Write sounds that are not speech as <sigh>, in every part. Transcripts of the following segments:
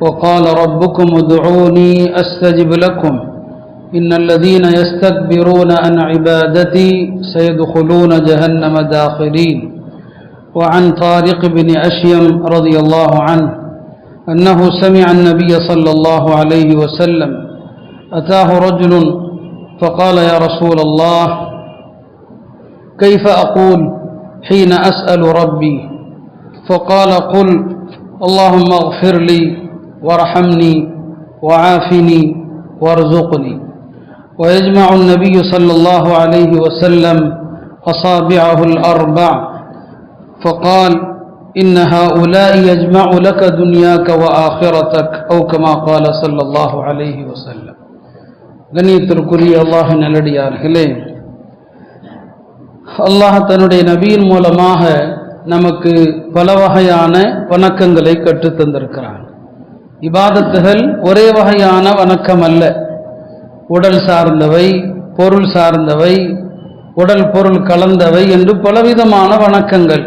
وقال ربكم ادعوني أستجب لكم. إن الذين يستكبرون عن عبادتي سيدخلون جهنم داخرين. وعن طارق بن أشيم رضي الله عنه أنه سمع النبي صلى الله عليه وسلم. أتاه رجل فقال يا رسول الله كيف أقول حين أسأل ربي؟ فقال قل اللهم اغفر لي وارحمني وعافني وارزقني ويجمع النبي صلى الله عليه وسلم أصابعه الأربع فقال إن هؤلاء يجمع لك دنياك وآخرتك أو كما قال صلى الله عليه وسلم கண்ணியத்திற்குரிய அல்லாஹ் நல்லடியார்களே அல்லாஹ் தன்னுடைய நபியின் மூலமாக நமக்கு பல வகையான வணக்கங்களை கற்றுத் தந்திருக்கிறான் இபாதத்துகள் ஒரே வகையான வணக்கம் அல்ல. உடல் சார்ந்தவை பொருள் சார்ந்தவை உடல் பொருள் கலந்தவை என்று பலவிதமான வணக்கங்கள்.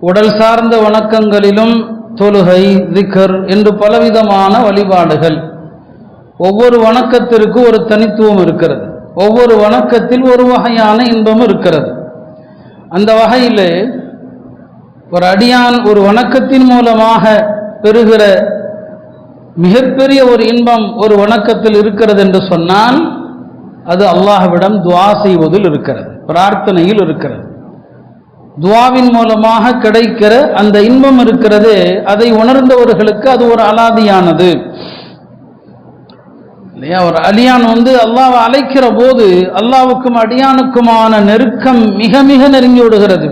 உடல் சார்ந்த வணக்கங்களிலும் தொழுகை திக்கர் என்று பலவிதமான வழிபாடுகள். ஒவ்வொரு வணக்கத்திற்கு ஒரு தனித்துவம் இருக்கிறது. ஒவ்வொரு வணக்கத்தில் ஒரு வகையான இன்பம் இருக்கிறது. அந்த வகையில் ஒரு அடியான் ஒரு வணக்கத்தின் மூலமாக பெறுகிற மிகப்பெரிய ஒரு இன்பம் ஒரு வணக்கத்தில் இருக்கிறது என்று சொன்னால் அது அல்லாஹ்விடம் துவா செய்வதில் இருக்கிறது பிரார்த்தனையில் இருக்கிறது. துவாவின் மூலமாக கிடைக்கிற அந்த இன்பம் இருக்கிறது அதை உணர்ந்தவர்களுக்கு அது ஒரு அலாதியானது. இல்லையா? ஒரு அடியான் வந்து அல்லாவை அழைக்கிற போது அல்லாவுக்கும் அடியானுக்குமான நெருக்கம் மிக மிக நெருங்கி விடுகிறது.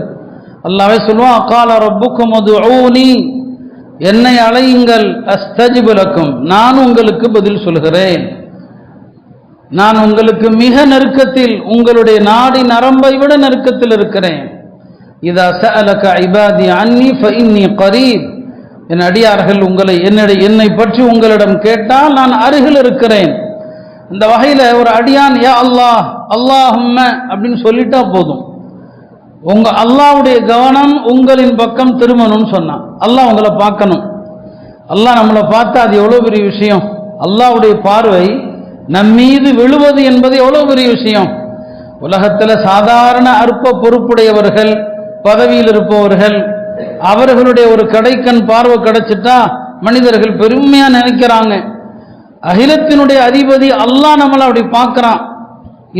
அல்லாவே சொல்லுவான் அக்கால ரப்புக்கும் அது என்னை அழையுங்கள் அஸ்தஜிபுலக்கும் நான் உங்களுக்கு பதில் சொல்கிறேன் நான் உங்களுக்கு மிக நெருக்கத்தில் உங்களுடைய நாடி நரம்பை விட நெருக்கத்தில் இருக்கிறேன். இதா சஅலக ஐபாதி அன்னி ஃபஇன்னி கரீப். என் அடியார்கள் உங்களை என்னுடைய என்னை பற்றி உங்களிடம் கேட்டால் நான் அருகில் இருக்கிறேன். இந்த வகையில் ஒரு அடியான் யா அல்லாஹ் அல்லாஹும்ம அப்படின்னு சொல்லிட்டா போதும். உங்க அல்லாவுடைய கவனம் உங்களின் பக்கம் திரும்பணும்னு சொன்னான். அல்லாஹ் உங்களை பார்க்கணும். அல்லாஹ் நம்மளை பார்த்தா அது எவ்வளோ பெரிய விஷயம்? அல்லாவுடைய பார்வை நம் மீது விழுவது என்பது எவ்வளோ பெரிய விஷயம்? உலகத்தில் சாதாரண அற்ப பொறுப்புடையவர்கள் பதவியில் இருப்பவர்கள் அவர்களுடைய ஒரு கடைக்கண் பார்வை கிடைச்சிட்டா மனிதர்கள் பெருமையாக நினைக்கிறாங்க. அகிலத்தினுடைய அதிபதி அல்லாஹ் நம்மளை அப்படி பார்க்கறான்.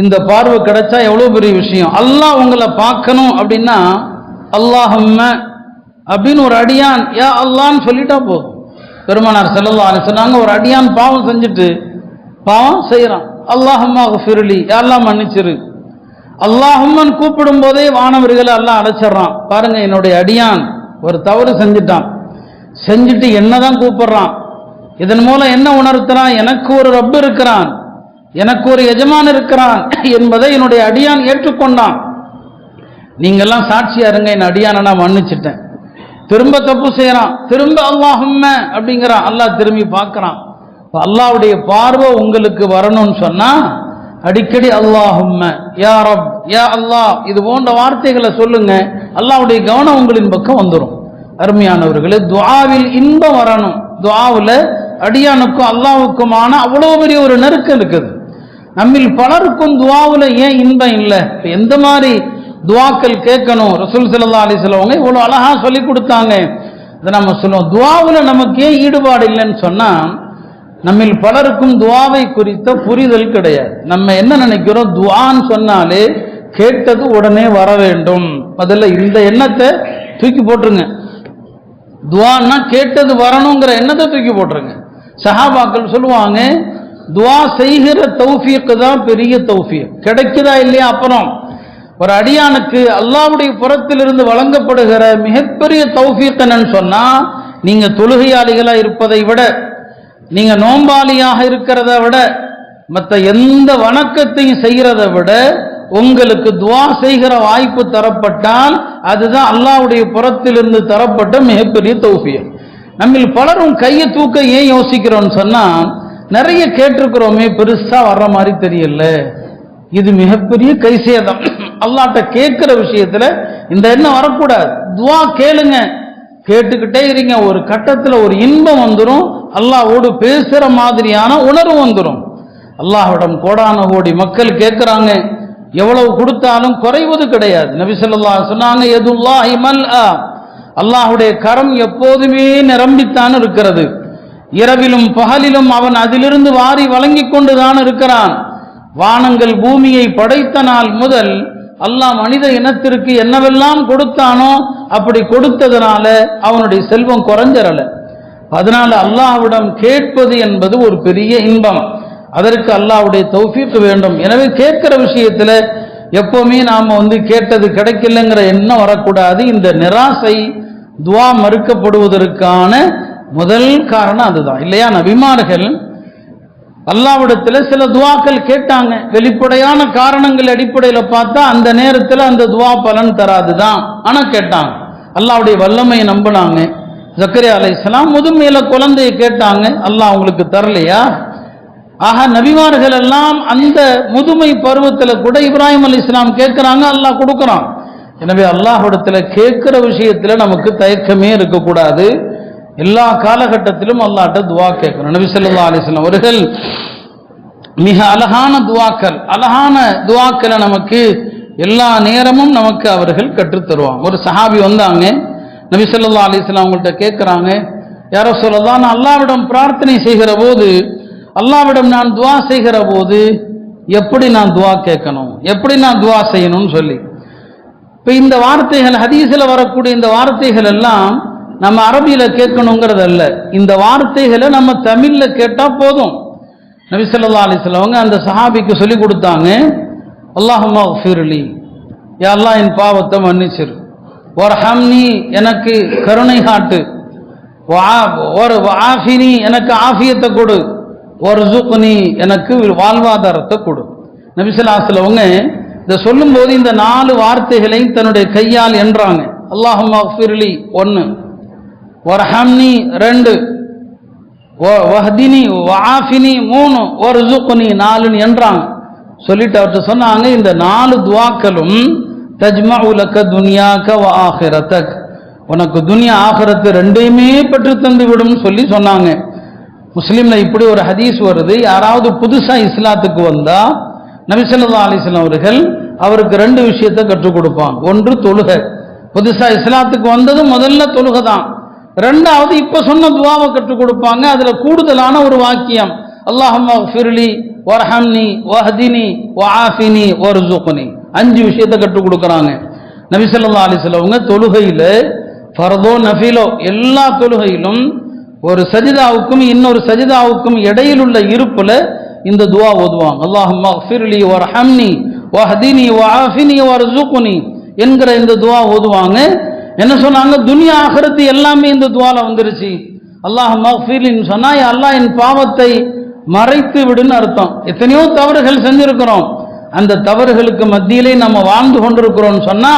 இந்த பார்வை கிடைச்சா எவ்வளோ பெரிய விஷயம்? அல்லாஹ் உங்களை பார்க்கணும் அப்படின்னா அல்லாஹம்ம அப்படின்னு ஒரு அடியான் ஏ அல்லான்னு சொல்லிட்டா போதும். பெருமானார் செல்லல்லா சொன்னாங்க ஒரு அடியான் பாவம் செஞ்சுட்டு பாவம் செய்கிறான் அல்லாஹம்மா ஃபிருளி யாரெல்லாம் மன்னிச்சிரு. அல்லாஹம்மன் கூப்பிடும் போதே வானவர்களை எல்லாம் அடைச்சிட்றான். பாருங்க என்னுடைய அடியான் ஒரு தவறு செஞ்சுட்டான். செஞ்சுட்டு என்னதான் கூப்பிடுறான்? இதன் மூலம் என்ன உணர்த்துறான்? எனக்கு ஒரு ரப்பு இருக்கிறான். எனக்கு ஒரு எஜமான் இருக்கிறான் என்பதை என்னுடைய அடியான் ஏற்றுக்கொண்டான். நீங்கெல்லாம் சாட்சியா இருங்க என் அடியானை நான் மன்னிச்சிட்டேன். திரும்ப தப்பு செய்யறான். திரும்ப அல்லாஹும்ம அப்படிங்கிறான். அல்லாஹ் திரும்பி பார்க்கறான். அல்லாவுடைய பார்வை உங்களுக்கு வரணும்னு சொன்னா அடிக்கடி அல்லாஹும்ம யா ரப் யா அல்லாஹ் இது போன்ற வார்த்தைகளை சொல்லுங்க. அல்லாவுடைய கவனம் உங்களின் பக்கம் வந்துடும் அருமையானவர்களே துவாவில் இன்பம் வரணும். துவாவில் அடியானுக்கும் அல்லாவுக்குமான அவ்வளோ பெரிய ஒரு நெருக்கம் இருக்குது. நம்மில் பலருக்கும் துவாவில் ஏன் இன்பம் இல்லை? எந்த மாதிரி துவாக்கள் கேட்கணும்? ரசூல் சிலதா அலி சிலவங்க இவ்வளோ அழகாக சொல்லி கொடுத்தாங்க. இதை நம்ம சொல்லுவோம். துவாவில் நமக்கு ஏன் ஈடுபாடு இல்லைன்னு சொன்னால் நம்மில் பலருக்கும் துவாவை குறித்த புரிதல் கிடையாது. நம்ம என்ன நினைக்கிறோம்? துவான்னு சொன்னாலே கேட்டது உடனே வர வேண்டும். முதல்ல இந்த எண்ணத்தை தூக்கி போட்டுருங்க. துவான்னா கேட்டது வரணுங்கிற எண்ணத்தை தூக்கி போட்டுருங்க. சஹாபாக்கள் சொல்லுவாங்க துவா செய்கிற தௌஃபியக்கு தான் பெரிய தௌஃபியம் கிடைக்குதா இல்லையா அப்புறம்? ஒரு அடியானுக்கு அல்லாவுடைய புறத்திலிருந்து வழங்கப்படுகிற மிகப்பெரிய தௌஃபியக் என்னன்னு சொன்னால் நீங்கள் தொழுகையாளிகளாக இருப்பதை விட நீங்கள் நோம்பாளியாக இருக்கிறத விட மற்ற எந்த வணக்கத்தையும் செய்கிறத விட உங்களுக்கு துவா செய்கிற வாய்ப்பு தரப்பட்டால் அதுதான் அல்லாவுடைய புறத்திலிருந்து தரப்பட்ட மிகப்பெரிய தௌஃபியம் நம்மில் பலரும் கையை தூக்க ஏன் யோசிக்கிறோம்னு சொன்னால் நிறைய கேட்டிருக்கிறோமே பெருசா வர்ற மாதிரி தெரியல. இது மிகப்பெரிய கைசேதம். அல்லாட்ட கேட்கிற விஷயத்துல இந்த எண்ணம் வரக்கூடாது. துவா கேளுங்க. கேட்டுக்கிட்டே இருங்க. ஒரு கட்டத்துல ஒரு இன்பம் வந்துடும் அல்லாவோடு பேசுற மாதிரியான உணர்வு வந்துடும் அல்லாஹ்விடம் கோடான கோடி மக்கள் கேட்குறாங்க. எவ்வளவு கொடுத்தாலும் குறைவது கிடையாது. நபிசல்லா சொன்னாங்க எதுல்லாஹி மல்ஆ? அல்லாஹ்வுடைய கரம் எப்போதுமே நிரம்பித்தான் இருக்கிறது. இரவிலும் பகலிலும் அவன் அதிலிருந்து வாரி வழங்கிக் கொண்டுதான் இருக்கிறான். வானங்கள் பூமியை படைத்த நாள் முதல் அல்லாஹ் மனித இனத்திற்கு என்னவெல்லாம் கொடுத்தானோ அப்படி கொடுத்ததுனால அவனுடைய செல்வம் குறைஞ்சரல அதனால அல்லாஹ்விடம் கேட்பது என்பது ஒரு பெரிய இன்பம். அதற்கு அல்லாஹ்வுடைய தௌஃபிக்கு வேண்டும். எனவே கேட்கிற விஷயத்துல எப்பவுமே நாம வந்து கேட்டது கிடைக்கலங்கிற எண்ணம் வரக்கூடாது. இந்த நிராசை துவா மறுக்கப்படுவதற்கான முதல் காரணம் அதுதான். இல்லையா? நபிமார்கள் அல்லாவிடத்தில் சில துவாக்கள் கேட்டாங்க. வெளிப்படையான காரணங்கள் அடிப்படையில் பார்த்தா அந்த நேரத்தில் அந்த துவா பலன் தராது தான் ஆனால் கேட்டாங்க. அல்லாவுடைய வல்லமையை நம்பினாங்க. ஜக்கரியா இஸ்லாம் முதுமையில் குழந்தையை கேட்டாங்க. அல்லாஹ் அவங்களுக்கு தரலையா? ஆக நபிமார்கள் எல்லாம் அந்த முதுமை பருவத்தில் கூட இப்ராஹிம் அலி இஸ்லாம் கேட்குறாங்க. அல்லாஹ் கொடுக்குறான். எனவே அல்லாஹ்விடத்துல கேட்குற விஷயத்தில் நமக்கு தயக்கமே இருக்கக்கூடாது. எல்லா காலகட்டத்திலும் அல்லாட்ட துவா கேட்கணும். நபி சொல்லா அலிஸ்லாம் அவர்கள் மிக அழகான துவாக்கள் அழகான துவாக்களை நமக்கு எல்லா நேரமும் நமக்கு அவர்கள் கற்றுத்தருவாங்க ஒரு சஹாபி வந்தாங்க நபி சொல்லா அலிஸ்லாம் அவங்கள்ட்ட கேட்குறாங்க யாரோ சொல்லலாம் நான் அல்லாவிடம் பிரார்த்தனை செய்கிற போது அல்லாவிடம் நான் துவா செய்கிற போது எப்படி நான் துவா கேட்கணும்? எப்படி நான் துவா செய்யணும்னு சொல்லி. இப்போ இந்த வார்த்தைகள் ஹதீஸில் வரக்கூடிய இந்த வார்த்தைகள் எல்லாம் நம்ம அரபியில் கேட்கணுங்கிறதல்ல. இந்த வார்த்தைகளை நம்ம தமிழில் கேட்டால் போதும். நபி ஸல்லல்லாஹு அலைஹி அந்த சஹாபிக்கு சொல்லி கொடுத்தாங்க. அல்லாஹம்மா ஃபிர்லி எல்லாம் என் பாவத்தை மன்னிச்சிரு. ஹம்னி எனக்கு கருணை காட்டு. வா- ஒரு ஆஃபினி எனக்கு ஆஃபியத்தை கொடு. ஒரு ஜுக்னி எனக்கு வாழ்வாதாரத்தை கொடு. நபிசல்லாஸ்ல சிலவங்க இதை சொல்லும்போது இந்த நாலு வார்த்தைகளையும் தன்னுடைய கையால் என்றாங்க. அல்லாஹம்மா ஃபிர்லி ஒன்று வர்ஹம்னி ரெண்டு. வஹ்தினி வாஃபினி மூணு. ஒரு ஜுக்னி நாலுன்னு என்றாங்க. சொல்லிட்டு அவர்கிட்ட சொன்னாங்க இந்த நாலு துவாக்களும் தஜ்மா லக்க துனியாக்க வ ஆஹிரத்தக். உனக்கு துனியா ஆகிரத்து ரெண்டையுமே பெற்று தந்து விடும் சொல்லி சொன்னாங்க. முஸ்லீம்ல இப்படி ஒரு ஹதீஸ் வருது யாராவது புதுசா இஸ்லாத்துக்கு வந்தா நபிசல்லா அலிஸ்லாம் அவர்கள் அவருக்கு ரெண்டு விஷயத்தை கற்றுக் கொடுப்பாங்க. ஒன்று தொழுகை. புதுசா இஸ்லாத்துக்கு வந்தது முதல்ல தொழுகை தான் ரெண்டாவது இப்ப சொன்ன துவாவை கற்றுக் கொடுப்பாங்க. அதுல கூடுதலான ஒரு வாக்கியம். அல்லாஹும்ம ஃபிர்லி வர்ஹம்னி வஹ்தினி ஒரு வர்சுக்னி அஞ்சு விஷயத்தை கற்றுக் கொடுக்குறாங்க. நபிசல்லா ஸல்லல்லாஹு தொழுகையில் ஃபர்தோ நஃபிலோ எல்லா தொழுகையிலும் ஒரு சஜிதாவுக்கும் இன்னொரு சஜிதாவுக்கும் இடையில் உள்ள இருப்பில் இந்த துவா ஓதுவாங்க. அல்லாஹம்மா ஃபிர்லி வர்ஹம்னி வஹ்தினி ஒரு வர்சுக்னி என்கிற இந்த துவா ஓதுவாங்க. என்ன சொன்னாங்க? துனியா ஆகிறது எல்லாமே இந்த துவால வந்துருச்சு. அல்லாஹ் மஃபீலின்னு சொன்னா அல்லாஹ் என் பாவத்தை மறைத்து விடுன்னு அர்த்தம். எத்தனையோ தவறுகள் செஞ்சிருக்கிறோம். அந்த தவறுகளுக்கு மத்தியிலே நம்ம வாழ்ந்து கொண்டிருக்கிறோம்னு சொன்னா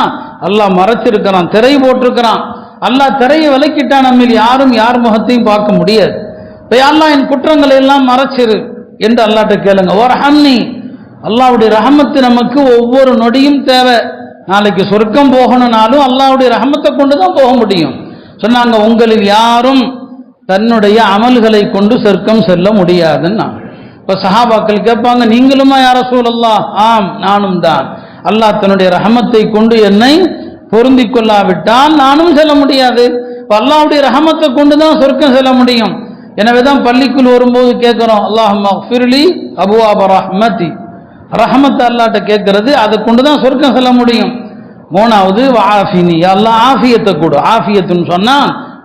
அல்லாஹ் மறைச்சிருக்கிறான் திரை போட்டிருக்கிறான். அல்லாஹ் திரையை விலக்கிட்டா நம்ம யாரும் யார் முகத்தையும் பார்க்க முடியாது. இப்போ அல்லாஹ் என் குற்றங்களை எல்லாம் மறைச்சிரு என்று அல்லாட்ட கேளுங்க. ஓ ஹம்னி அல்லாவுடைய ரஹமத்து நமக்கு ஒவ்வொரு நொடியும் தேவை. நாளைக்கு சொர்க்கம் போகணும்னாலும் அல்லாவுடைய ரஹமத்தை கொண்டு தான் போக முடியும். சொன்னாங்க உங்களில் யாரும் தன்னுடைய அமல்களை கொண்டு சொர்க்கம் செல்ல முடியாதுன்னா இப்போ சஹாபாக்கள் கேட்பாங்க நீங்களுமா யார சூழல்லா ஆம் நானும் தான். அல்லாஹ் தன்னுடைய ரஹமத்தை கொண்டு என்னை பொருந்தி கொள்ளாவிட்டால் நானும் செல்ல முடியாது. இப்போ அல்லாவுடைய ரஹமத்தை கொண்டு தான் சொர்க்கம் செல்ல முடியும். எனவே தான் பள்ளிக்குள் வரும்போது கேட்குறோம் அல்லாஹ் ஃபிர்லி அபுவாப ரஹ்மதி. ரஹமத் அல்லாட்ட கேட்கறது அதை கொண்டு தான் சொர்க்கம் செல்ல முடியும். மூணாவது ஆஃபினி எல்லாம் ஆஃபியத்தை கூடும் ஆஃபியத்துன்னு சொன்னா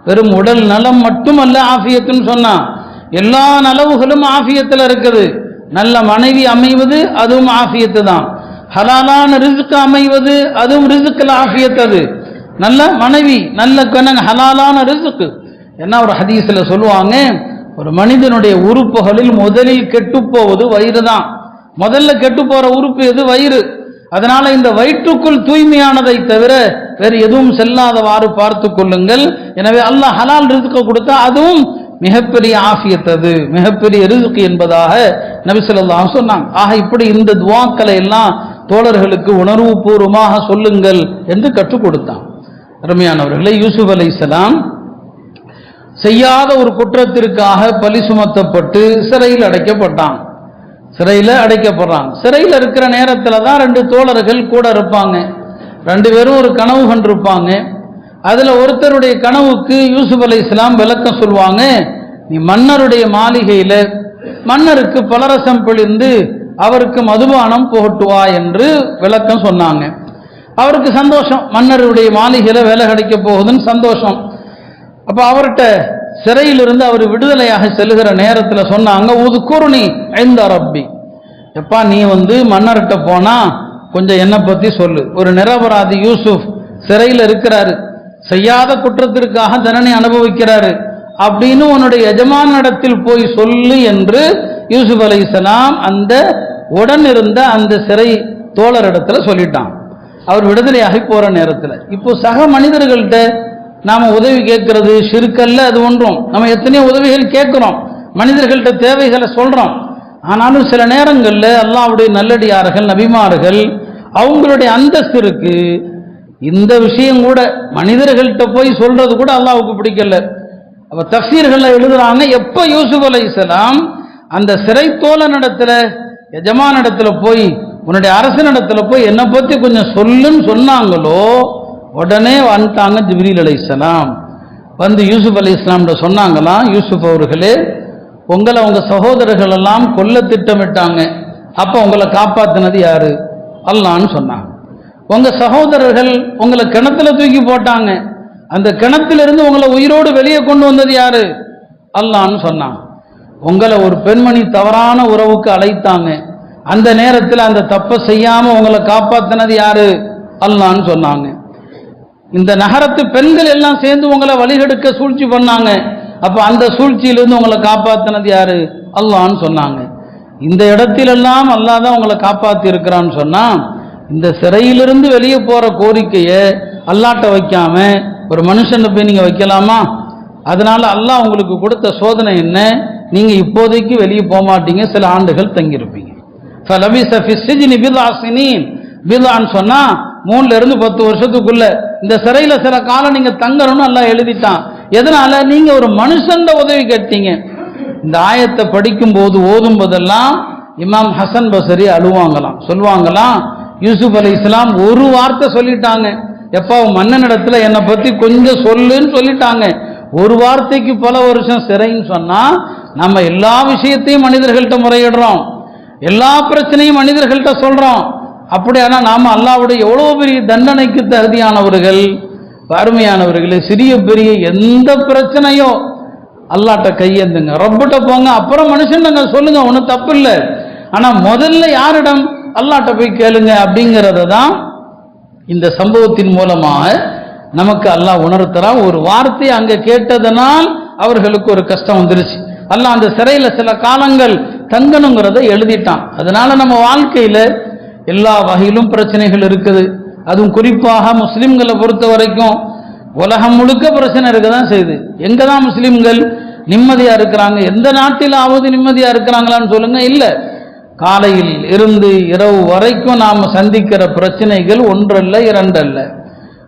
வெறும் உடல் நலம் மட்டுமல்ல ஆஃபியத்துன்னு சொன்னா. எல்லா நலவுகளும் ஆஃபியத்தில் இருக்குது. நல்ல மனைவி அமைவது அதுவும் ஆஃபியத்து தான். ஹலாலான ரிசுக்கு அமைவது அதுவும் ரிசுக்கில் ஆஃபியத்தது. நல்ல மனைவி நல்ல கண்ணங்க ஹலாலான ரிசுக்கு என்ன ஒரு ஹதீஸில் சொல்லுவாங்க ஒரு மனிதனுடைய உறுப்புகளில் முதலில் கெட்டுப்போவது வயிறு தான். முதல்ல கெட்டு போற உறுப்பு எது? வயிறு. அதனால இந்த வயிற்றுக்குள் தூய்மையானதை தவிர வேறு எதுவும் செல்லாதவாறு பார்த்து கொள்ளுங்கள். எனவே அல்லாஹ் ஹலால் ரிசுக்க கொடுத்தா அதுவும் மிகப்பெரிய ஆஃபியத்தது மிகப்பெரிய ரிசுக்கு என்பதாக நபி சொன்னாங்க. ஆக இப்படி இந்த துவாக்களை எல்லாம் தோழர்களுக்கு உணர்வு பூர்வமாக சொல்லுங்கள் என்று கற்றுக் கொடுத்தான். அருமையானவர்களே யூசுப் அலைஹிஸ்ஸலாம் செய்யாத ஒரு குற்றத்திற்காக பழி சுமத்தப்பட்டு சிறையில் அடைக்கப்பட்டான். சிறையில் அடைக்கப்படுறாங்க. சிறையில் இருக்கிற நேரத்தில் தான் ரெண்டு தோழர்கள் கூட இருப்பாங்க. ரெண்டு பேரும் ஒரு கனவு கண்டிருப்பாங்க. அதில் ஒருத்தருடைய கனவுக்கு யூசுப் அலி இஸ்லாம் விளக்கம் சொல்லுவாங்க நீ மன்னருடைய மாளிகையில் மன்னருக்கு பலரசம் பிழிந்து அவருக்கு மதுபானம் புகட்டுவா என்று விளக்கம் சொன்னாங்க. அவருக்கு சந்தோஷம். மன்னருடைய மாளிகையில் வேலை கிடைக்க போகுதுன்னு சந்தோஷம். அப்போ அவர்கிட்ட சிறையிலிருந்து அவர் விடுதலையாக செல்லுகிற நேரத்தில் சொன்னாங்க உது ஐந்த ரப்பி. எப்பா நீ வந்து மன்னர்கிட்ட போனா கொஞ்சம் என்னை பற்றி சொல்லு. ஒரு நிரபராதி யூசுப் சிறையில் இருக்கிறாரு. செய்யாத குற்றத்திற்காக தண்டனை அனுபவிக்கிறாரு. அப்படின்னு உன்னுடைய எஜமானிடத்தில் போய் சொல்லு என்று யூசுப் அலைஹிஸ்ஸலாம் அந்த உடன் இருந்த அந்த சிறை தோழரிடத்துல சொல்லிட்டான். அவர் விடுதலையாகி போற நேரத்தில். இப்போ சக மனிதர்கள்ட்ட நாம உதவி கேட்கறது சிறுக்கல்ல அது ஒன்றும். நம்ம எத்தனையோ உதவிகள் கேட்கிறோம். மனிதர்கள்ட்ட தேவைகளை சொல்றோம். ஆனாலும் சில நேரங்களில் அல்லாவுடைய நல்லடியார்கள் நபிமார்கள் அவங்களுடைய அந்தஸ்திற்கு இந்த விஷயம் கூட மனிதர்கள்ட்ட போய் சொல்றது கூட அல்லாவுக்கு பிடிக்கல. அப்ப தஃசீர்கள்ல எழுதுறாங்க எப்ப யூசுப் அலைஹிஸ்ஸலாம் அந்த சிறைத்தோல நடத்துல எஜமான இடத்துல போய் உன்னுடைய அரசனிடத்துல போய் என்னை பத்தி கொஞ்சம் சொல்லுன்னு சொன்னாங்களோ உடனே வந்துட்டாங்க ஜிப்ரீல் அலைஹிஸ்ஸலாம் வந்து யூசுப் அலி இஸ்லாம்கிட்ட சொன்னாங்களாம் யூசுப் அவர்களே உங்களை உங்கள் சகோதரர்கள் எல்லாம் கொல்ல திட்டமிட்டாங்க. அப்போ உங்களை காப்பாற்றினது யாரு? அல்லான்னு சொன்னாங்க. உங்கள் சகோதரர்கள் உங்களை கிணத்துல தூக்கி போட்டாங்க. அந்த கிணத்திலிருந்து உங்களை உயிரோடு வெளியே கொண்டு வந்தது யாரு? அல்லான்னு சொன்னாங்க. உங்களை ஒரு பெண்மணி தவறான உறவுக்கு அழைத்தாங்க. அந்த நேரத்தில் அந்த தப்பை செய்யாமல் உங்களை காப்பாற்றினது யாரு? அல்லான்னு சொன்னாங்க. இந்த நகரத்து பெண்கள் எல்லாம் சேர்ந்து உங்களை வழிகெடுக்க சூழ்ச்சி பண்ணாங்க. அப்போ அந்த சூழ்ச்சியிலிருந்து உங்களை காப்பாற்றினது யாரு? அல்லான்னு சொன்னாங்க. இந்த இடத்திலெல்லாம் அல்லா தான் உங்களை காப்பாற்றி இருக்கிறான்னு சொன்னால் இந்த சிறையிலிருந்து வெளியே போகிற கோரிக்கையை அல்லாட்ட வைக்காம ஒரு மனுஷனை போய் நீங்கள் வைக்கலாமா? அதனால அல்லாஹ் உங்களுக்கு கொடுத்த சோதனை என்ன? நீங்கள் இப்போதைக்கு வெளியே போக மாட்டீங்க சில ஆண்டுகள் தங்கியிருப்பீங்க. சொன்னால் மூணுல இருந்து பத்து வருஷத்துக்குள்ள இந்த சிறையில சில காலம் நீங்க தங்கணும்னு எல்லாம் எழுதிட்டான். எதனால? நீங்க ஒரு மனுஷன் உதவி கேட்டீங்க. இந்த ஆயத்தை படிக்கும் போது ஓதும் போதெல்லாம் இமாம் ஹசன் பசரி அழுவாங்களாம். சொல்லுவாங்களாம் யூசுப் அலி இஸ்லாம் ஒரு வார்த்தை சொல்லிட்டாங்க. எப்பா மன்னனிடத்துல என்னை பத்தி கொஞ்சம் சொல்லுன்னு சொல்லிட்டாங்க. ஒரு வார்த்தைக்கு பல வருஷம் சிறைன்னு சொன்னா நம்ம எல்லா விஷயத்தையும் மனிதர்கள்ட்ட முறையிடுறோம். எல்லா பிரச்சனையும் மனிதர்கள்ட்ட சொல்றோம். அப்படியானா நாம் அல்லாவுடைய எவ்வளோ பெரிய தண்டனைக்கு தகுதியானவர்கள் அருமையானவர்களே சிறிய பெரிய எந்த பிரச்சனையோ அல்லாட்ட கையேந்துங்க. ரொம்பட்ட போங்க அப்புறம் மனுஷன் சொல்லுங்க ஒன்றும் தப்பு இல்லை ஆனால் முதல்ல யாரிடம் அல்லாட்ட போய் கேளுங்க அப்படிங்கிறத தான் இந்த சம்பவத்தின் மூலமாக நமக்கு அல்லாஹ் உணர்த்துறான். ஒரு வார்த்தையை அங்கே கேட்டதனால் அவர்களுக்கு ஒரு கஷ்டம் வந்துருச்சு. அல்லாஹ் அந்த சிறையில் சில காலங்கள் தங்கணுங்கிறத எழுதிட்டான். அதனால நம்ம வாழ்க்கையில் எல்லா வகையிலும் பிரச்சனைகள் இருக்குது. அதுவும் குறிப்பாக முஸ்லிம்களை பொறுத்த வரைக்கும் உலகம் முழுக்க பிரச்சனை இருக்க தான் செய்யுது. எங்கே தான் முஸ்லீம்கள் நிம்மதியாக இருக்கிறாங்க எந்த நாட்டிலாவது நிம்மதியாக இருக்கிறாங்களான்னு சொல்லுங்கள் இல்லை. காலையில் இருந்து இரவு வரைக்கும் நாம் சந்திக்கிற பிரச்சனைகள் ஒன்றல்ல இரண்டல்ல.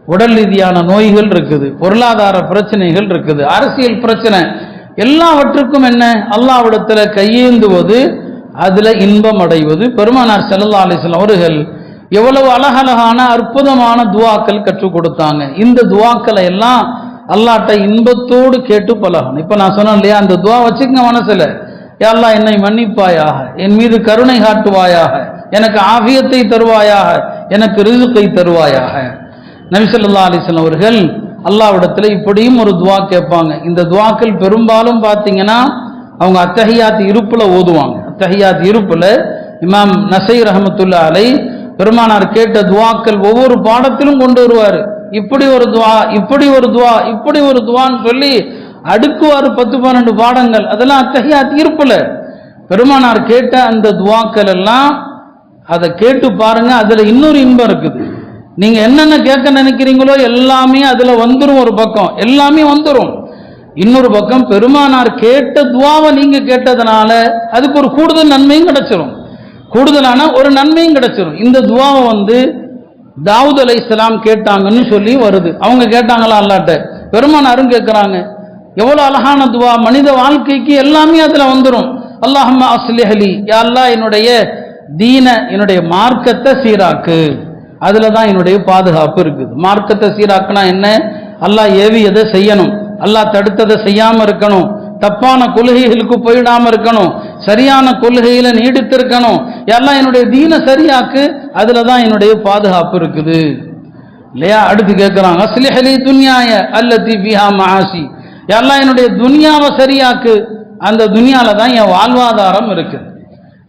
உடல் ரீதியான நோய்கள் இருக்குது பொருளாதார பிரச்சனைகள் இருக்குது அரசியல் பிரச்சனை. எல்லாவற்றுக்கும் என்ன? அல்லாவிடத்தில் கையேந்துவது அதில் இன்பம் அடைவது. பெருமானார் செல்லல்லா அலிஸ்லாம் அவர்கள் எவ்வளவு அழகழகான அற்புதமான துவாக்கள் கற்றுக் கொடுத்தாங்க. இந்த துவாக்களை எல்லாம் அல்லாட்ட இன்பத்தோடு கேட்டு பழகணும். இப்போ நான் சொன்னேன் இல்லையா அந்த துவா வச்சுக்கங்க மனசில். யா என்னை மன்னிப்பாயாக. என் மீது கருணை காட்டுவாயாக. எனக்கு ஆபியத்தை தருவாயாக. எனக்கு ரிசுக்கை தருவாயாக. நபிசல்லா அலிஸ்லாம் அவர்கள் அல்லாவிடத்தில் இப்படியும் ஒரு துவா கேட்பாங்க. இந்த துவாக்கள் பெரும்பாலும் பார்த்தீங்கன்னா அவங்க அத்தஹியாத் இருப்பில் ஓதுவாங்க. அத்தஹியாத் இருப்பில் இமாம் நசை ரஹமத்துல்லா அலை பெருமானார் கேட்ட துவாக்கள் ஒவ்வொரு பாடத்திலும் கொண்டு வருவார். இப்படி ஒரு துவா இப்படி ஒரு துவா இப்படி ஒரு துவான்னு சொல்லி அடுக்குவார் பத்து பன்னெண்டு பாடங்கள். அதெல்லாம் அத்தகையாத் இருப்பில். பெருமானார் கேட்ட அந்த துவாக்கள் எல்லாம் அதை கேட்டு பாருங்க அதில் இன்னொரு இன்பம் இருக்குது. நீங்கள் என்னென்ன கேட்க நினைக்கிறீங்களோ எல்லாமே அதில் வந்துடும் ஒரு பக்கம். எல்லாமே வந்துடும் இன்னொரு பக்கம் பெருமானார் கேட்ட துவாவை நீங்க கேட்டதுனால அதுக்கு ஒரு கூடுதல் நன்மையும் கிடைச்சிரும். கூடுதலான ஒரு நன்மையும் கிடைச்சிரும். இந்த துவாவை வந்து தாவூத் அலை இஸ்லாம் கேட்டாங்கன்னு சொல்லி வருது. அவங்க கேட்டாங்களா அல்லாட்ட? பெருமானாரும் கேட்குறாங்க எவ்வளோ அழகான துவா. மனித வாழ்க்கைக்கு எல்லாமே அதில் வந்துடும் அல்லாஹம்மா அஸ்லிஹலி யா அல்லாஹ் என்னுடைய தீன என்னுடைய மார்க்கத்தை சீராக்கு. அதில் தான் என்னுடைய பாதுகாப்பு இருக்குது. மார்க்கத்தை சீராக்குனா என்ன? அல்லாஹ் ஏவியதை செய்யணும்? அல்லாஹ் தடுத்ததை செய்யாமல் இருக்கணும். தப்பான கொள்கைகளுக்கு போயிடாம இருக்கணும். சரியான கொள்கையில நீடித்து இருக்கணும் எல்லாம் என்னுடைய தீன சரியாக்கு அதுல தான் என்னுடைய பாதுகாப்பு இருக்குது. இல்லையா? அடுத்து கேட்கிறாங்க அஸ்லிஹலி துன்யாய அல்ல பிஹா மஹாசி. எல்லாம் என்னுடைய துன்யாவை சரியாக்கு. அந்த துனியால தான் என் வாழ்வாதாரம் இருக்குது.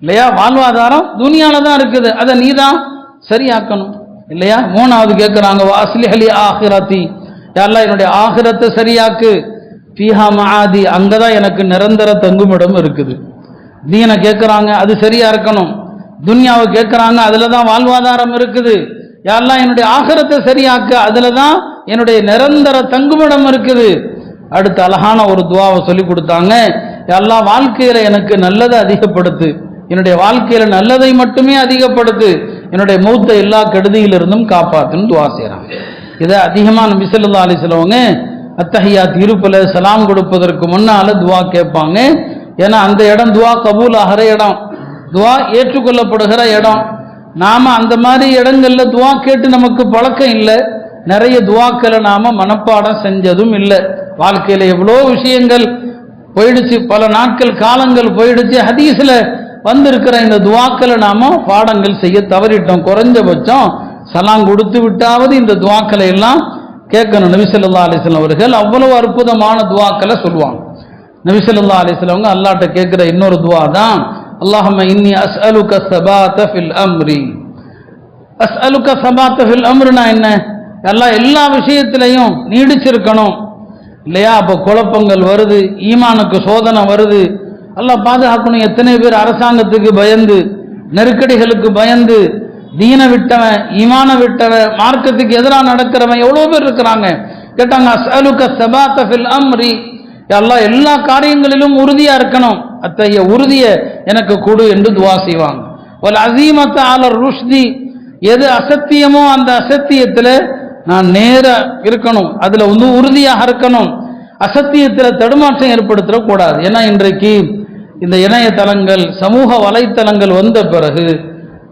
இல்லையா? வாழ்வாதாரம் துனியால தான் இருக்குது. அதை நீ தான் சரியாக்கணும். இல்லையா? மூணாவது கேட்குறாங்க அஸ்லிஹலி ஆஹிரத்தி எல்லாம் என்னுடைய ஆகிரத்தை சரியாக்கு. ஃபீஹா மகாதி அங்கே தான் எனக்கு நிரந்தர தங்குமிடம் இருக்குது. தீனை கேட்குறாங்க அது சரியா இருக்கணும். துன்யாவை கேட்குறாங்க அதில் தான் வாழ்வாதாரம் இருக்குது. யாரெல்லாம் என்னுடைய ஆகரத்தை சரியாக்க அதில் தான் என்னுடைய நிரந்தர தங்குமிடம் இருக்குது. அடுத்து அழகான ஒரு துவாவை சொல்லி கொடுத்தாங்க. எல்லாம் வாழ்க்கையில எனக்கு நல்லதை அதிகப்படுத்து. என்னுடைய வாழ்க்கையில நல்லதை மட்டுமே அதிகப்படுத்து. என்னுடைய மூத்த எல்லா கெடுதியிலிருந்தும் காப்பாத்துன்னு துவா செய்கிறாங்க இதை அதிகமாக நபி ஸல்லல்லாஹு அலி சிலவங்க அத்தஹியாத் திருப்பில் சலாம் கொடுப்பதற்கு முன்னால துவா கேட்பாங்க. ஏன்னா அந்த இடம் துவா கபூல் ஆகிற இடம். துவா ஏற்றுக்கொள்ளப்படுகிற இடம். நாம் அந்த மாதிரி இடங்களில் துவா கேட்டு நமக்கு பழக்கம் இல்லை. நிறைய துவாக்களை நாம மனப்பாடம் செஞ்சதும் இல்லை. வாழ்க்கையில் எவ்வளோ விஷயங்கள் போயிடுச்சு. பல நாட்கள் காலங்கள் போயிடுச்சு. ஹதீஸில் வந்திருக்கிற இந்த துவாக்களை நாம பாடங்கள் செய்ய தவறிட்டோம். குறைஞ்சபட்சம் சலாம் கொடுத்து விட்டாவது இந்த துவாக்களை எல்லாம் கேட்கணும். நபிசல்லா அலிஸ்லாம் அவர்கள் அவ்வளவு அற்புதமான துவாக்களை சொல்லுவாங்க. நபிசல்லா அவங்க அல்லாட்ட கேட்குற இன்னொரு துவா தான் அல்லாஹம்ம இன்னி அஸ்அலுக சபாத ஃபில் அம்ரி. அஸ்அலுக சபாத்த ஃபில் அம்ருனா என்ன? எல்லாம் எல்லா விஷயத்திலையும் நீடிச்சிருக்கணும். இல்லையா? அப்போ குழப்பங்கள் வருது ஈமானுக்கு சோதனை வருது. எல்லாம் பாதுகாக்கணும். எத்தனை பேர் அரசாங்கத்துக்கு பயந்து நெருக்கடிகளுக்கு பயந்து தீன விட்டவன் ஈமான விட்டவன் மார்க்கத்துக்கு எதிராக நடக்கிறவன் எவ்வளோ பேர் இருக்கிறாங்க? கேட்டாங்க அசலுக்க செபாத்த ஃபில் அம்ரி. எல்லா எல்லா காரியங்களிலும் உறுதியாக இருக்கணும். அத்தகைய உறுதியை எனக்கு கொடு என்று துவா செய்வாங்க. ஒரு அசீமத்த ஆலர் ருஷ்தி. எது அசத்தியமோ அந்த அசத்தியத்தில் நான் நேர இருக்கணும். அதில் வந்து உறுதியாக இருக்கணும். அசத்தியத்தில் தடுமாற்றம் ஏற்படுத்தக்கூடாது. ஏன்னா இன்றைக்கு இந்த இணையதளங்கள் சமூக வலைத்தளங்கள் வந்த பிறகு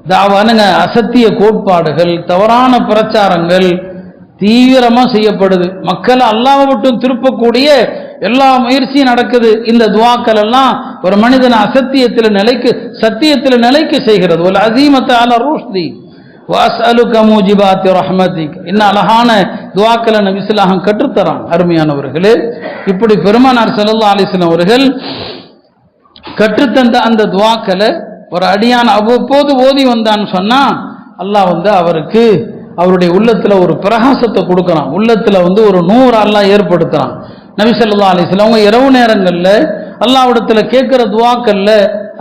தாவானுங்க அசத்திய கோட்பாடுகள் தவறான பிரச்சாரங்கள் தீவிரமாக செய்யப்படுது. மக்களை அல்லாவை மட்டும் திருப்பக்கூடிய எல்லா முயற்சியும் நடக்குது. இந்த துவாக்கள் எல்லாம் ஒரு மனிதன் அசத்தியத்தில் நிலைக்கு சத்தியத்தில் நிலைக்கு செய்கிறது. ஒரு அசீமத்தை அல ரூஷ்தி. அலு மூஜிபாத்தி ரஹமதிக் இன்னும் அழகான துவாக்களை நபிசுல்லாஹம் கற்றுத்தரான் அருமையானவர்களே. இப்படி பெருமானார் சல்லா அலிஸ்லாம் அவர்கள் கற்றுத்தந்த அந்த துவாக்களை ஒரு அடியான் அவ்வப்போது ஓதி வந்தான்னு சொன்னா அல்லாஹ் வந்து அவருக்கு அவருடைய உள்ளத்துல ஒரு பிரகாசத்தை கொடுக்கறான். உள்ளத்துல வந்து ஒரு நூறு அல்லாஹ் ஏற்படுத்துறான். நபிசல்லா ஸல்லல்லாஹு அவங்க இரவு நேரங்கள்ல அல்லாஹ்விடத்துல கேட்கிற துவாக்கல்ல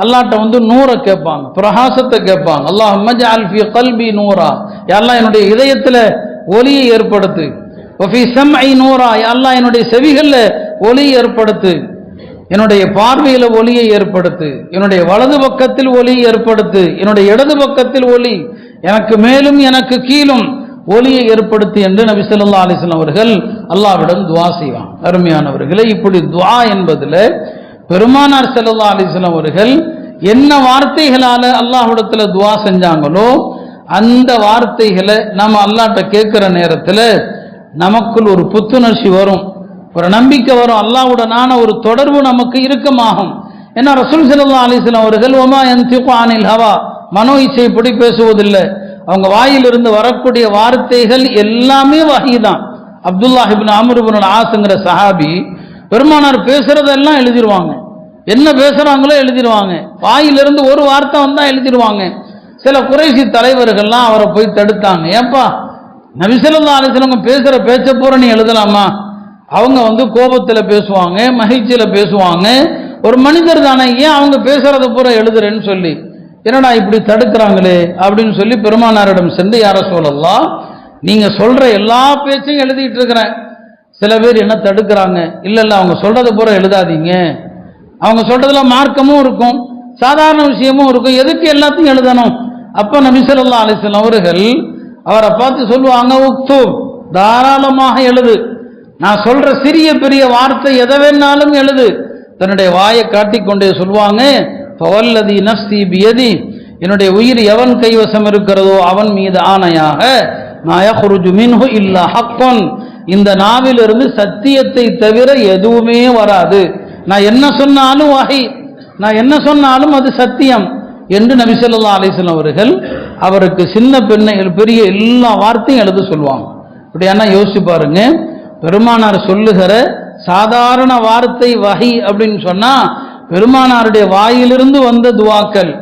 அல்லாட்ட வந்து நூறை கேட்பாங்க பிரகாசத்தை கேட்பாங்க. அல்லாஹ் மஜ் ஃபீ கல்பி நூறா. எல்லாம் என்னுடைய இதயத்துல ஒலியை ஏற்படுத்து. ஒஃபி செம் ஐ நூறா எல்லாம் என்னுடைய செவிகள்ல ஒலி ஏற்படுத்து. என்னுடைய பார்வையில் ஒளியை ஏற்படுத்து என்னுடைய வலது பக்கத்தில் ஒளி ஏற்படுத்து என்னுடைய இடது பக்கத்தில் ஒளி எனக்கு மேலும் எனக்கு கீழும் ஒளியை ஏற்படுத்து என்று நபி சொல்லா அலிஸ்லாம் அவர்கள் அல்லாஹ்விடம் துவா செய்வான் அருமையானவர்களே இப்படி துவா என்பதில் பெருமானார் செல்லல்லா அலிஸ்லாம் அவர்கள் என்ன வார்த்தைகளால் அல்லாஹ்விடத்துல துவா செஞ்சாங்களோ அந்த வார்த்தைகளை நம்ம அல்லாட்ட கேட்குற நேரத்தில் நமக்குள் ஒரு புத்துணர்ச்சி வரும். ஒரு நம்பிக்கை வரும். அல்லாவுடனான ஒரு தொடர்பு நமக்கு இறுக்கமாகும் ஏன்னா ரசூல் ஸல்லல்லாஹு அலிஸ்லாம் அவர்கள் ஒமா யன்திகு அனில் ஹவா? மனோ இச்சைப்படி பேசுவதில்லை. அவங்க வாயிலிருந்து வரக்கூடிய வார்த்தைகள் எல்லாமே வகை தான். அப்துல்லாஹ் இப்னு அம்ர் ஆசுங்கிற சஹாபி பெருமானார் பேசுறதெல்லாம் எழுதிடுவாங்க என்ன பேசுறாங்களோ எழுதிடுவாங்க வாயிலிருந்து ஒரு வார்த்தை வந்தா எழுதிடுவாங்க சில குறைசி தலைவர்கள்லாம் அவரை போய் தடுத்தாங்க. ஏப்பா நபிசல்லா அலிஸ்லவங்க பேசுற பேச்ச போற நீ எழுதலாமா? அவங்க வந்து கோபத்தில் பேசுவாங்க மகிழ்ச்சியில் பேசுவாங்க. ஒரு மனிதர் தானே ஏன் அவங்க பேசுறத பூரா எழுதுறேன்னு சொல்லி என்னடா இப்படி தடுக்கிறாங்களே அப்படின்னு சொல்லி பெருமானாரிடம் சென்று யார சொல்லலாம் நீங்க சொல்ற எல்லா பேச்சையும் எழுதிட்டு இருக்கிறேன் சில பேர் என்ன தடுக்கிறாங்க? இல்லை இல்லை அவங்க சொல்கிறத பூரா எழுதாதீங்க. அவங்க சொல்றதுல மார்க்கமும் இருக்கும் சாதாரண விஷயமும் இருக்கும். எதுக்கு எல்லாத்தையும் எழுதணும்? அப்போ நபிசல்லா ஸல்லல்லாஹு அவர்கள் அவரை பார்த்து சொல்லுவாங்க உக்தூர் தாராளமாக எழுது. நான் சொல்ற சிறிய பெரிய வார்த்தை எதை வேணாலும் எழுது. தன்னுடைய வாயை காட்டிக்கொண்டே சொல்லுவாங்க பவல்லதி நஃப்சி பியதி என்னுடைய உயிர் எவன் கைவசம் இருக்கிறதோ அவன் மீது ஆணையாக நாயகுருஜு மின்ஹு இல்லா ஹக்கொன் இந்த நாவிலிருந்து சத்தியத்தை தவிர எதுவுமே வராது. நான் என்ன சொன்னாலும் வகை நான் என்ன சொன்னாலும் அது சத்தியம் என்று நபிசல்லா ஸல்லல்லாஹு அவர்கள் அவருக்கு சின்ன பெண்ணை பெரிய எல்லா வார்த்தையும் எழுத சொல்லுவாங்க. இப்படியானா யோசிச்சு பாருங்க. பெருமானார் சொல்லுகிற சாதாரண வார்த்தை வகை அப்படின்னு சொன்னா பெருமானாருடைய வாயிலிருந்து வந்த துவாக்கள்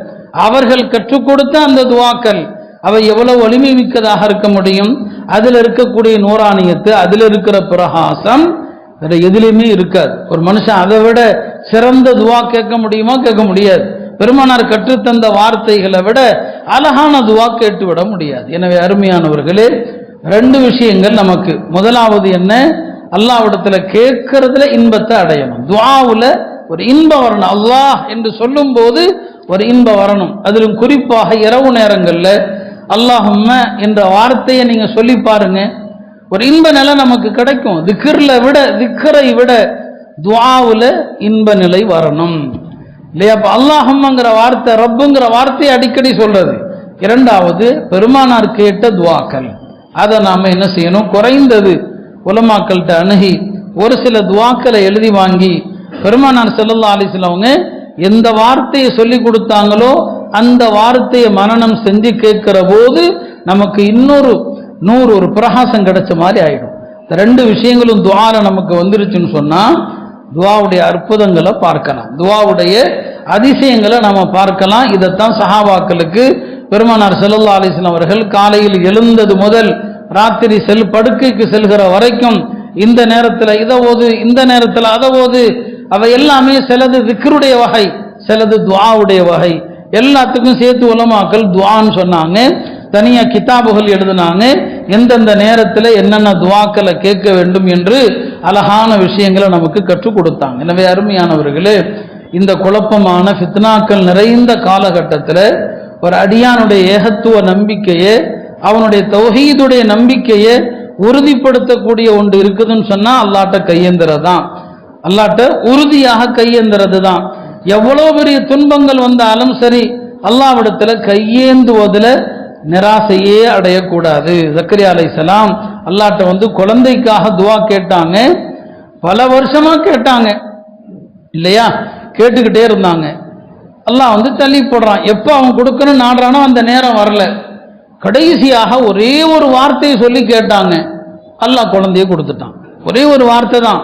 அவர்கள் கற்றுக் கொடுத்த அந்த துவாக்கள் அவை எவ்வளவு வலிமை மிக்கதாக இருக்க முடியும்? அதில் இருக்கக்கூடிய நூறாணியத்து அதில் இருக்கிற பிரகாசம் வேற எதுலையுமே இருக்காது. ஒரு மனுஷன் அதை விட சிறந்த துவா கேட்க முடியுமா? கேட்க முடியாது. பெருமானார் கற்றுத்தந்த வார்த்தைகளை விட அழகான துவா கேட்டு விட முடியாது. எனவே அருமையானவர்களே ரெண்டு விஷயங்கள் நமக்கு. முதலாவது என்ன? அல்லாவிடத்துல கேட்கறதுல இன்பத்தை அடையணும். துவாவில் ஒரு இன்பம் வரணும். அல்லாஹ் என்று சொல்லும் போது ஒரு இன்பம் வரணும். அதிலும் குறிப்பாக இரவு நேரங்களில் அல்லாஹம்ம என்ற வார்த்தையை நீங்க சொல்லி பாருங்க. ஒரு இன்ப நிலை நமக்கு கிடைக்கும். திக்ர்ல விட திக்கரை விட துவாவில் இன்ப நிலை வரணும். இல்லையா? அப்ப அல்லாஹம்மங்கிற வார்த்தை ரப்புங்கிற வார்த்தையை அடிக்கடி சொல்றது. இரண்டாவது பெருமானார் கேட்ட துவாக்கள். அதை நாம் என்ன செய்யணும்? குறைந்தது உலமாக்கள்கிட்ட அணுகி ஒரு சில துவாக்களை எழுதி வாங்கி பெருமானார் செல்லல்லா அலிசிலவங்க எந்த வார்த்தையை சொல்லி கொடுத்தாங்களோ அந்த வார்த்தையை மரணம் செஞ்சு கேட்கிற போது நமக்கு இன்னொரு நூறு ஒரு பிரகாசம் கிடைச்ச மாதிரி ஆயிடும். இந்த ரெண்டு விஷயங்களும் துவால நமக்கு வந்துருச்சுன்னு சொன்னால் துவாவுடைய அற்புதங்களை பார்க்கலாம். துவாவுடைய அதிசயங்களை நம்ம பார்க்கலாம். இதைத்தான் சஹாபாக்களுக்கு பெருமானார் செல்லல்லா அலிஸ்லாம் அவர்கள் காலையில் எழுந்தது முதல் ராத்திரி செல் படுக்கைக்கு செல்கிற வரைக்கும் இந்த நேரத்தில் இதை ஓது இந்த நேரத்தில் அதை ஓது அவை எல்லாமே சிலது விக்ருடைய வகை சிலது துவாவுடைய வகை. எல்லாத்துக்கும் சேர்த்து உலமாக்கள் துவான்னு சொன்னாங்க. தனியா கிதாபுகள் எழுதினாங்க. எந்தெந்த நேரத்தில் என்னென்ன துவாக்களை கேட்க வேண்டும் என்று அழகான விஷயங்களை நமக்கு கற்றுக் கொடுத்தாங்க. எனவே அருமையானவர்களே இந்த குழப்பமான ஃபித்னாக்கள் நிறைந்த காலகட்டத்தில் ஒரு அடியானுடைய ஏகத்துவ நம்பிக்கையே அவனுடைய தௌஹீதுடைய நம்பிக்கையை உறுதிப்படுத்தக்கூடிய ஒன்று இருக்குதுன்னு சொன்னா அல்லாட்ட கையேந்திரது தான் அல்லாட்ட உறுதியாக கையேந்திரது தான் எவ்வளவு பெரிய துன்பங்கள் வந்தாலும் சரி அல்லாவிடத்துல கையேந்துவதுல நிராசையே அடையக்கூடாது. ஜக்கரியா சலாம் அல்லாட்ட வந்து குழந்தைக்காக துவா கேட்டாங்க. பல வருஷமா கேட்டாங்க. இல்லையா? கேட்டுக்கிட்டே இருந்தாங்க. அல்லாஹ் வந்து தள்ளி போடுறான். எப்போ அவன் கொடுக்கணும்னு நாடுறானோ அந்த நேரம் வரல. கடைசியாக ஒரே ஒரு வார்த்தையை சொல்லி கேட்டாங்க. அல்லாஹ் குழந்தைய கொடுத்துட்டான். ஒரே ஒரு வார்த்தை தான்.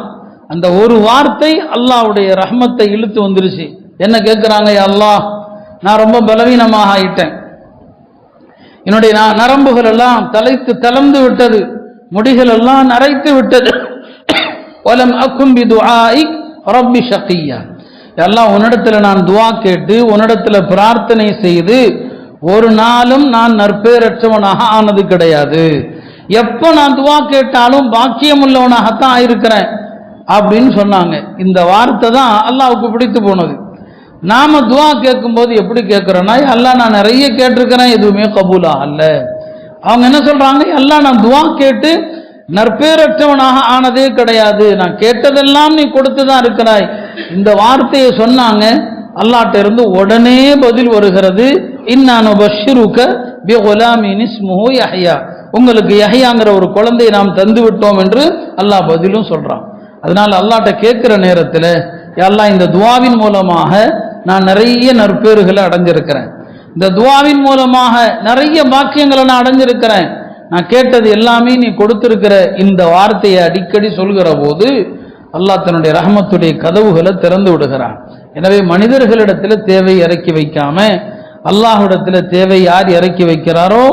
அந்த ஒரு வார்த்தை அல்லாஹ்வுடைய ரஹ்மத்தை இழுத்து வந்துருச்சு. என்ன கேட்குறாங்க அல்லாஹ் நான் ரொம்ப பலவீனமாக ஆயிட்டேன். என்னுடைய நான் நரம்புகள் எல்லாம் தலைத்து தளர்ந்து விட்டது. முடிகள் எல்லாம் நரைத்து விட்டது. <clears throat> ஒலம் அக்கும்பி துஆஇக் ரப்பி ஷகியா. எல்லாம் உன்னிடத்தில் நான் துவா கேட்டு உன்னிடத்தில் பிரார்த்தனை செய்து ஒரு நாளும் நான் நற்பேரற்றவனாக ஆனது கிடையாது. எப்ப நான் துவா கேட்டாலும் பாக்கியம் உள்ளவனாகத்தான் இருக்கிறேன் அப்படின்னு சொன்னாங்க. இந்த வார்த்தை தான் அல்லாவுக்கு பிடித்து போனது. நாம துவா கேட்கும்போது எப்படி கேட்குறோன்னா அல்லாஹ் நான் நிறைய கேட்டிருக்கிறேன் எதுவுமே கபூலா அல்ல அவங்க என்ன சொல்றாங்க எல்லாம் நான் துவா கேட்டு நற்பேரற்றவனாக ஆனதே கிடையாது. நான் கேட்டதெல்லாம் நீ கொடுத்து தான் இருக்கிறாய். இந்த வார்த்தையை சொன்னாங்க. அல்லாட்ட இருந்து உடனே பதில் வருகிறது. இன்னானு பஷிருக்க பி குலாமின் இஸ்முஹு யஹ்யா. உங்களுக்கு யஹ்யாங்கிற ஒரு குழந்தையை நாம் தந்து விட்டோம் என்று அல்லாஹ் பதிலும் சொல்றான். அதனால அல்லாட்ட கேட்கிற நேரத்தில் எல்லாம் இந்த துவாவின் மூலமாக நான் நிறைய நற்பேறுகளை அடைஞ்சிருக்கிறேன். இந்த துவாவின் மூலமாக நிறைய பாக்கியங்களை நான் அடைஞ்சிருக்கிறேன். நான் கேட்டது எல்லாமே நீ கொடுத்திருக்கிற இந்த வார்த்தையை அடிக்கடி சொல்கிற போது அல்லாஹ் தன்னுடைய ரஹமத்துடைய கதவுகளை திறந்து விடுகிறான். எனவே மனிதர்களிடத்தில் தேவை இறக்கி வைக்காம அல்லாஹிடத்தில் தேவை யார் இறக்கி வைக்கிறாரோ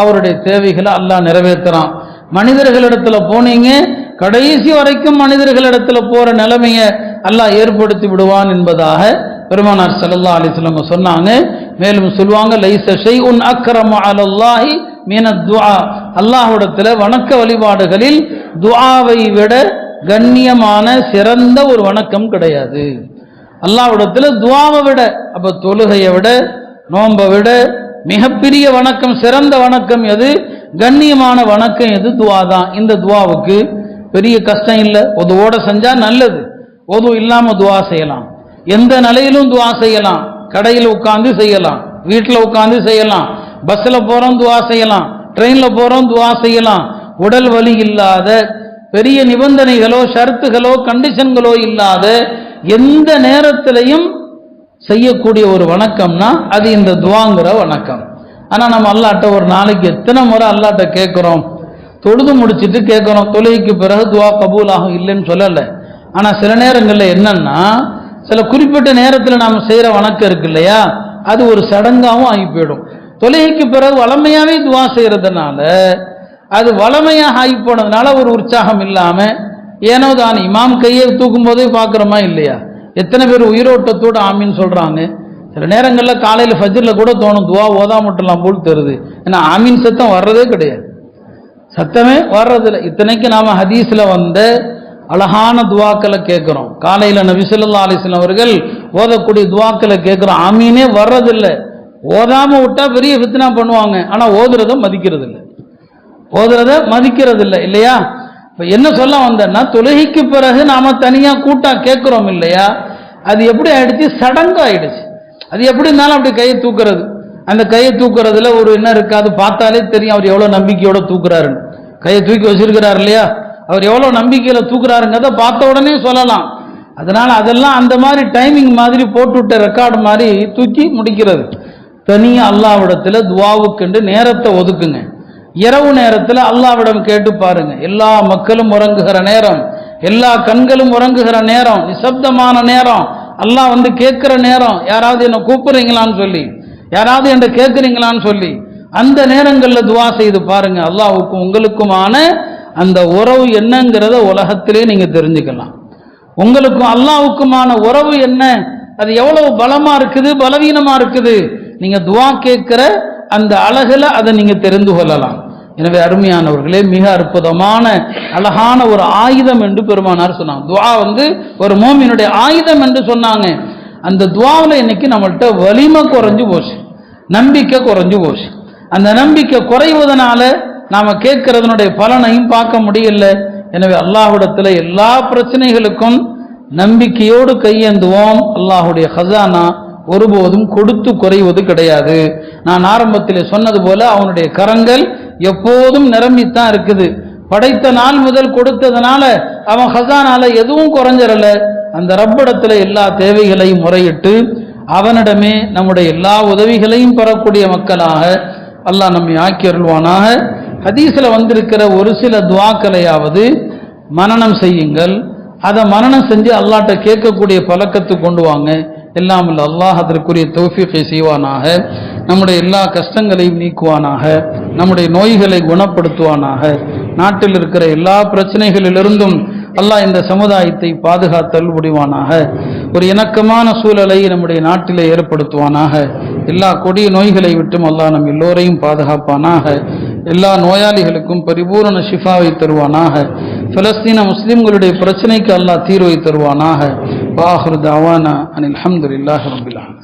அவருடைய தேவைகளை அல்லாஹ் நிறைவேற்றுறான். மனிதர்களிடத்துல போனீங்க கடைசி வரைக்கும் மனிதர்களிடத்துல போற நிலைமையை அல்லாஹ் ஏற்படுத்தி விடுவான் என்பதாக பெருமானார் ஸல்லல்லாஹு அலைஹி சொன்னாங்க. மேலும் சொல்லுவாங்க லைஸ ஷைஉன் அக்கரம் அலல்லாஹி மீன துஆ. அல்லாஹுடத்தில் வணக்க வழிபாடுகளில் துஆவை விட கண்ணியமான சிறந்த ஒரு வணக்கம் கிடையாது. அல்லாஹ்விடத்துல துவாவை விட அப்போ தொழுகையை விட நோன்பை விட மிகப்பெரிய வணக்கம் சிறந்த வணக்கம் எது? கண்ணியமான வணக்கம் எது? துவா தான். இந்த துவாவுக்கு பெரிய கஷ்டம் இல்லை. ஒதுவோட செஞ்சால் நல்லது. ஒது இல்லாமல் துவா செய்யலாம். எந்த நிலையிலும் துவா செய்யலாம். கடையில் உட்காந்து செய்யலாம். வீட்டில் உட்காந்து செய்யலாம். பஸ்ஸில் போகிறோம் துவா செய்யலாம். ட்ரெயினில் போகிறோம் துவா செய்யலாம். உடல் வலி இல்லாத பெரிய நிபந்தனைகளோ ஷர்த்துகளோ கண்டிஷன்களோ இல்லாத எந்த நேரத்திலையும் செய்யக்கூடிய ஒரு வணக்கம்னா அது இந்த துவாங்கிற வணக்கம். ஆனால் நம்ம அல்லாட்ட ஒரு நாளைக்கு எத்தனை முறை அல்லாட்ட கேட்குறோம்? தொழுது முடிச்சிட்டு கேட்குறோம். தொழுகைக்கு பிறகு துவா கபூல் ஆகும் இல்லைன்னு சொல்லலை. ஆனால் சில நேரங்களில் என்னன்னா சில குறிப்பிட்ட நேரத்தில் நாம் செய்கிற வணக்கம் இருக்கு இல்லையா? அது ஒரு சடங்காகவும் ஆகி போயிடும். தொழுகைக்கு பிறகு வளமையாகவே துவா செய்கிறதுனால அது வளமையாக ஆகி போனதுனால ஒரு உற்சாகம் இல்லாமல் ஏனோ தான் இமாம் கையை தூக்கும் போதே பார்க்குறோமா இல்லையா? எத்தனை பேர் உயிரோட்டத்தோடு ஆமின்னு சொல்கிறாங்க சில நேரங்களில் காலையில் ஃபஜ்ரில் கூட தோணும் துவா ஓதா மட்டும்லாம் போல் தருது. ஏன்னா ஆமீன் சத்தம் வர்றதே கிடையாது. சத்தமே வர்றதில்லை. இத்தனைக்கு நாம் ஹதீஸில் வந்த அழகான துவாக்களை கேட்குறோம். காலையில் நபி சொல்லா அலிஸ்லாம் அவர்கள் ஓதக்கூடிய துவாக்களை கேட்குறோம். ஆமீனே வர்றதில்லை. ஓதாமல் விட்டா பெரிய வித்தனா பண்ணுவாங்க. ஆனால் ஓதுறத மதிக்கிறது இல்லை ஓதுறத மதிக்கிறது இல்லை இல்லையா? இப்போ என்ன சொல்ல வந்தேன்னா தொழுகைக்கு பிறகு நாம் தனியாக கூட்டா கேட்குறோம் இல்லையா? அது எப்படி ஆயிடுச்சு? சடங்கு ஆயிடுச்சு அது எப்படி இருந்தாலும் அப்படி கையை தூக்குறது. அந்த கையை தூக்குறதுல ஒரு என்ன இருக்காது பார்த்தாலே தெரியும். அவர் எவ்வளோ நம்பிக்கையோட தூக்குறாருன்னு. கையை தூக்கி வச்சிருக்கிறார் இல்லையா? அவர் எவ்வளோ நம்பிக்கையில் தூக்குறாருங்கிறத பார்த்த உடனே சொல்லலாம். அதனால் அதெல்லாம் அந்த மாதிரி டைமிங் மாதிரி போட்டுவிட்ட ரெக்கார்டு மாதிரி தூக்கி முடிக்கிறது. தனியாக அல்லாவிடத்தில் துவாவுக்குண்டு நேரத்தை ஒதுக்குங்க. இரவு நேரத்தில் அல்லாவிடம் கேட்டு பாருங்க. எல்லா மக்களும் உறங்குகிற நேரம் எல்லா கண்களும் உறங்குகிற நேரம் நிசப்தமான நேரம். அல்லாஹ் வந்து கேட்குற நேரம். யாராவது என்னை கூப்பிட்றீங்களான்னு சொல்லி யாராவது என்னை கேட்குறீங்களான்னு சொல்லி அந்த நேரங்களில் துவா செய்து பாருங்க. அல்லாவுக்கும் உங்களுக்குமான அந்த உறவு என்னங்கிறத உலகத்திலே நீங்கள் தெரிஞ்சுக்கலாம். உங்களுக்கும் அல்லாவுக்குமான உறவு என்ன? அது எவ்வளவு பலமாக இருக்குது பலவீனமாக இருக்குது? நீங்கள் துவா கேட்குற அந்த அழகில் அதை நீங்கள் தெரிந்து கொள்ளலாம். எனவே அருமையானவர்களே மிக அற்புதமான அழகான ஒரு ஆயுதம் என்று பெருமானார் சொன்னாங்க. துவா வந்து ஒரு மோமினுடைய ஆயுதம் என்று சொன்னாங்க. அந்த துவாவில் இன்னைக்கு நம்மள்கிட்ட வலிமை குறைஞ்சு போச்சு. நம்பிக்கை குறைஞ்சு போச்சு. அந்த நம்பிக்கை குறைவதனால நாம கேட்கிறதனுடைய பலனையும் பார்க்க முடியல. எனவே அல்லாஹுடத்தில் எல்லா பிரச்சனைகளுக்கும் நம்பிக்கையோடு கையேந்துவோம். அல்லாஹுடைய ஹசானா ஒருபோதும் கொடுத்து குறைவது கிடையாது. நான் ஆரம்பத்தில் சொன்னது போல அவனுடைய கரங்கள் எப்போதும் நிரம்பித்தான் இருக்குது. படைத்த நாள் முதல் கொடுத்ததுனால அவன் ஹசானால எதுவும் குறைஞ்சிடல அந்த ரப்பிடத்தில் எல்லா தேவைகளையும் முறையிட்டு அவனிடமே நம்முடைய எல்லா உதவிகளையும் பெறக்கூடிய மக்களாக அல்லாஹ் நம்மை ஆக்கி அருள்வானாக. ஹதீஸில் வந்திருக்கிற ஒரு சில துவாக்களையாவது மனநம் செய்யுங்கள். அதை மரணம் செஞ்சு அல்லாட்ட கேட்கக்கூடிய பழக்கத்தை கொண்டு வாங்க. எல்லாம் அல்லாஹ் அதற்குரிய தௌஃபீகை செய்வானாக. நம்முடைய எல்லா கஷ்டங்களையும் நீக்குவானாக. நம்முடைய நோய்களை குணப்படுத்துவானாக. நாட்டில் இருக்கிற எல்லா பிரச்சனைகளிலிருந்தும் அல்லாஹ் இந்த சமுதாயத்தை பாதுகாத்தல் முடிவானாக ஒரு இணக்கமான சூழலை நம்முடைய நாட்டிலே ஏற்படுத்துவானாக. எல்லா கொடிய நோய்களை விட்டும் அல்லாஹ் நம் எல்லோரையும் பாதுகாப்பானாக. எல்லா நோயாளிகளுக்கும் பரிபூரண ஷிஃபாவை தருவானாக. பலஸ்தீன முஸ்லிம்களுடைய பிரச்சனைக்கு அல்லாஹ் தீர்வை தருவானாக. வாஹர் தாவானா அனில் அஹமதுல்லாஹ் ரபில்